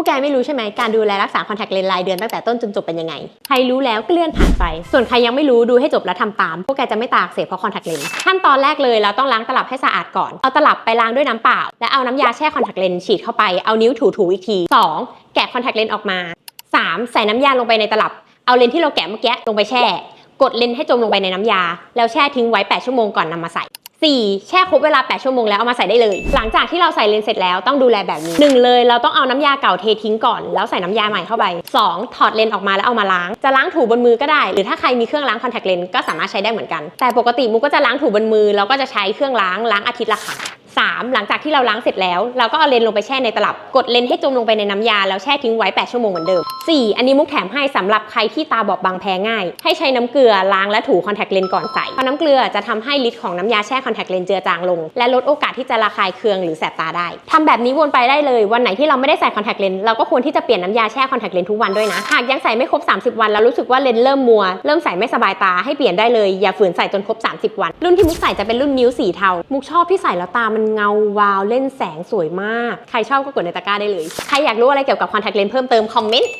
วกแกไม่รู้ใช่ไหมการดูแลรักษาคอนแทคเลนส์รายเดือนตั้งแต่ต้นจนจบเป็นยังไง ใครรู้แล้วก็เลื่อนผ่านไป ส่วนใครยังไม่รู้ดูให้จบแล้วทำตาม พวกแกจะไม่ตาอักเสบเพราะคอนแทคเลนส์ขั้นตอนแรกเลยเราต้องล้างตลับให้สะอาดก่อน เอาตลับไปล้างด้วยน้ำเปล่า และเอาน้ำยาแช่คอนแทคเลนส์ฉีดเข้าไป เอานิ้วถูๆอีกที 2. แกะคอนแทคเลนส์ออกมา 3. ใส่น้ำยาลงไปในตลับ เอาเลนส์ที่เราแกะเมื่อกี้ลงไปแช่ กดเลนส์ให้จมลงไปในน้ำยา แล้วแช่ทิ้งไว้ 8 ชั่วโมงก่อนนำมาใส่ 4. แช่ครบเวลา 8 ชั่วโมงแล้วเอามาใส่ได้เลย หลังจากที่เราใส่เลนส์เสร็จแล้วต้องดูแลแบบนี้ 1 เลยเราต้องเอาน้ำยาเก่าเททิ้งก่อน แล้วใส่น้ำยาใหม่เข้าไป 2. ถอดเลนส์ออกมาแล้วเอามาล้าง จะล้างถูบนมือก็ได้ หรือถ้าใครมีเครื่องล้างคอนแทคเลนส์ก็สามารถใช้ได้เหมือนกัน แต่ปกติมุกก็จะล้างถูบนมือแล้วก็จะใช้เครื่องล้างล้างอาทิตย์ละครั้ง 3. หลังจากที่เราล้างเสร็จแล้ว เราก็เอาเลนส์ลงไปแช่ในตลับ กดเลนส์ให้จมลงไปในน้ำยา แล้วแช่ทิ้งไว้ 8 ชั่วโมงเหมือนเดิม 4. อันนี้มุกแถมให้สำหรับใครที่ตาบอบบางแพ้ง่าย ให้ใช้น้ำเกลือล้างและถูคอนแทคเลนส์ก่อนใส่เพราะน้ำเกลือจะทำให้ฤทธิ์ของน้ำยาแช่คอนแทคเลนส์เจือจางลง และลดโอกาสที่จะระคายเคืองหรือแสบตาได้ทำแบบนี้วนไปได้เลย วันไหนที่เราไม่ได้ใส่คอนแทคเลนส์เราก็ควรที่จะเปลี่ยนน้ำยาแช่คอนแทคเลนส์ทุกวันด้วยนะ หากยังใส่ไม่ครบ 30 วันแล้วรู้สึกว่าเลนส์เริ่มมัว เริ่มใส่ไม่สบายตาให้เปลี่ยนได้เลย อย่าฝืนใส่จนครบ 30 วัน รุ่นที่มุกใส่จะเป็นรุ่นนิ้วสีเทา มุกชอบที่ใส่แล้วตามันเงาวาวเล่นแสงสวยมาก ใครชอบก็กดในตะกร้าได้เลย ใครอยากรู้อะไรเกี่ยวกับคอนแทคเลนส์เพิ่มเติมคอมเมนต์